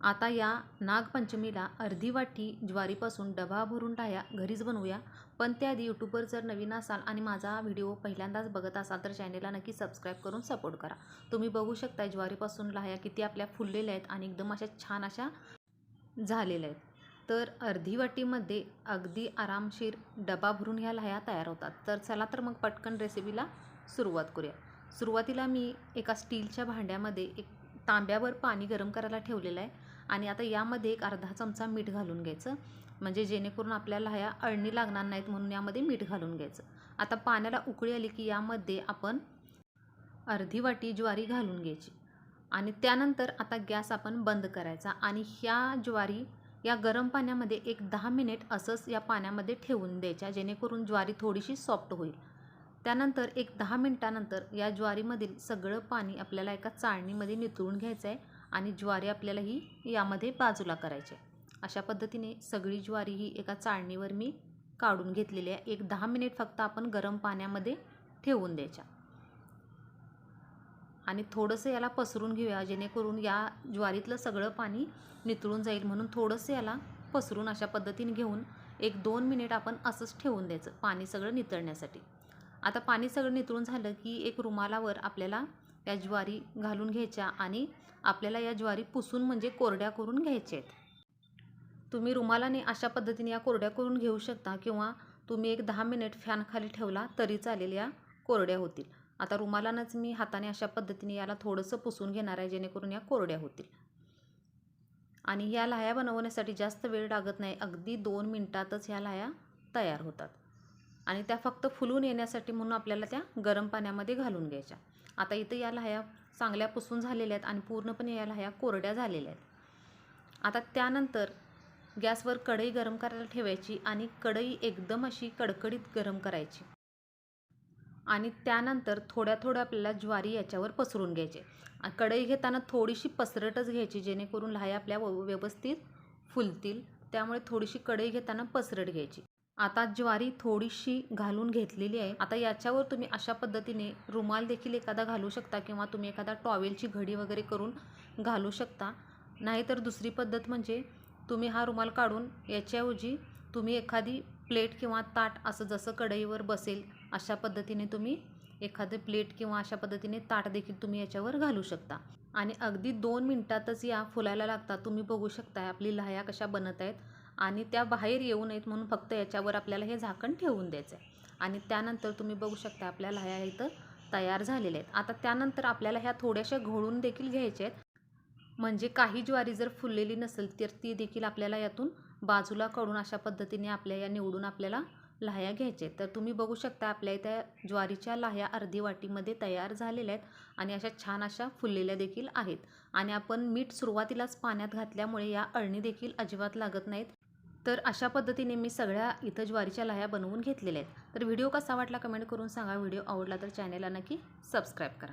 आता या नागपंचमीला अर्धी वाटी ज्वारीपासून डबा भरून लाह्या घरीच बनवूया. पण त्याआधी यूट्यूबवर जर नवीन असाल आणि माझा व्हिडिओ पहिल्यांदाच बघत असाल तर चॅनेलला नक्की सबस्क्राईब करून सपोर्ट करा. तुम्ही बघू शकता ज्वारीपासून लाह्या किती आपल्या फुललेल्या आहेत आणि एकदम अशा छान अशा झालेल्या आहेत. तर अर्धी वाटीमध्ये अगदी आरामशीर डबा भरून ह्या लाह्या तयार होतात. तर चला तर मग पटकन रेसिपीला सुरुवात करूया. सुरुवातीला मी एका स्टीलच्या भांड्यामध्ये एक तांब्यावर पाणी गरम करायला ठेवलेलं आहे. आणि आता यामध्ये एक अर्धा चमचा मीठ घालून घ्यायचं. म्हणजे जेणेकरून आपल्याला ह्या अळणी लागणार नाहीत म्हणून यामध्ये मीठ घालून घ्यायचं. आता पाण्याला उकळी आली की यामध्ये आपण अर्धी वाटी ज्वारी घालून घ्यायची. आणि त्यानंतर आता गॅस आपण बंद करायचा आणि ह्या ज्वारी या गरम पाण्यामध्ये एक दहा मिनिट असंच या पाण्यामध्ये ठेवून द्यायच्या जेणेकरून ज्वारी थोडीशी सॉफ्ट होईल. त्यानंतर एक दहा मिनटानंतर या ज्वारीमधील सगळं पाणी आपल्याला एका चाळणीमध्ये नितळून घ्यायचं आहे आणि ज्वारी आपल्याला ही यामध्ये बाजूला करायची आहे. अशा पद्धतीने सगळी ज्वारी ही एका चाळणीवर मी काढून घेतलेली आहे. एक दहा मिनिट फक्त आपण गरम पाण्यामध्ये ठेवून द्यायच्या. आणि थोडंसं याला पसरून घेऊया जेणेकरून या ज्वारीतलं सगळं पाणी नितळून जाईल. म्हणून थोडंसं याला पसरून अशा पद्धतीने घेऊन एक दोन मिनिट आपण असंच ठेवून द्यायचं पाणी सगळं नितळण्यासाठी. आता पाणी सगळं नितळून झालं की एक रुमालावर आपल्याला या ज्वारी घालून घ्यायच्या आणि आपल्याला या ज्वारी पुसून म्हणजे कोरड्या करून घ्यायच्या आहेत तुम्ही रुमालाने अशा पद्धतीने या कोरड्या करून घेऊ शकता किंवा तुम्ही एक दहा मिनिट फॅनखाली ठेवला तरी चालेल या कोरड्या होतील. आता रुमालानंच मी हाताने अशा पद्धतीने याला थोडंसं पुसून घेणार आहे जेणेकरून या कोरड्या होतील. आणि ह्या लाह्या बनवण्यासाठी जास्त वेळ लागत नाही अगदी दोन मिनटातच ह्या लाह्या तयार होतात. आणि त्या फक्त फुलून येण्यासाठी म्हणून आपल्याला त्या गरम पाण्यामध्ये घालून घ्यायच्या. आता इथं या लाह्या चांगल्या पुसून झालेल्या आहेत आणि पूर्णपणे या लाह्या कोरड्या झालेल्या आहेत. आता त्यानंतर गॅसवर कढई गरम करायला ठेवायची आणि कढई एकदम अशी कडकडीत गरम करायची. आणि त्यानंतर थोड्या थोड्या आपल्याला ज्वारी याच्यावर पसरून घ्यायचे. कढई घेताना थोडीशी पसरटच घ्यायची जेणेकरून लाह्या आपल्या व्यवस्थित फुलतील. त्यामुळे थोडीशी कढई घेताना पसरट घ्यायची. आता ज्वारी थोडीशी घालून घेतलेली आहे. आता याच्यावर तुम्ही अशा पद्धतीने रुमाल देखील एखादा घालू शकता किंवा तुम्ही एखादा टॉवेलची घडी वगैरे करून घालू शकता. नाहीतर दुसरी पद्धत म्हणजे तुम्ही हा रुमाल काढून याच्याऐवजी तुम्ही एखादी प्लेट किंवा ताट असं जसं कढईवर बसेल अशा पद्धतीने तुम्ही एखादं प्लेट किंवा अशा पद्धतीने ताट देखील तुम्ही याच्यावर घालू शकता. आणि अगदी दोन मिनटातच या फुलायला लागतात. तुम्ही बघू शकता आपली लाह्या कशा बनत आहेत. आणि त्या बाहेर येऊ नयेत म्हणून फक्त याच्यावर आपल्याला हे झाकण ठेवून द्यायचं आहे आणि त्यानंतर तुम्ही बघू शकता आपल्या लाह्या इथं तयार झालेल्या आहेत. आता त्यानंतर आपल्याला ह्या थोड्याशा घोळून देखील घ्यायच्या आहेत. म्हणजे काही ज्वारी जर फुललेली नसेल तर ती देखील आपल्याला यातून बाजूला काढून अशा पद्धतीने आपल्या या निवडून आपल्याला लाह्या घ्यायचे तर तुम्ही बघू शकता आपल्या इथे ज्वारीच्या लाह्या अर्धी वाटीमध्ये तयार झालेल्या आहेत आणि अशा छान अशा फुललेल्या देखील आहेत. आणि आपण मीठ सुरुवातीलाच पाण्यात घातल्यामुळे या अळणी देखील अजिबात लागत नाहीत. तर अशा पद्धतीने मी सगळ्या इथं ज्वारीच्या लाह्या बनवून घेतलेल्या आहेत. तर व्हिडिओ कसा वाटला कमेंट करून सांगा. व्हिडिओ आवडला तर चॅनेलला नक्की सबस्क्राईब करा.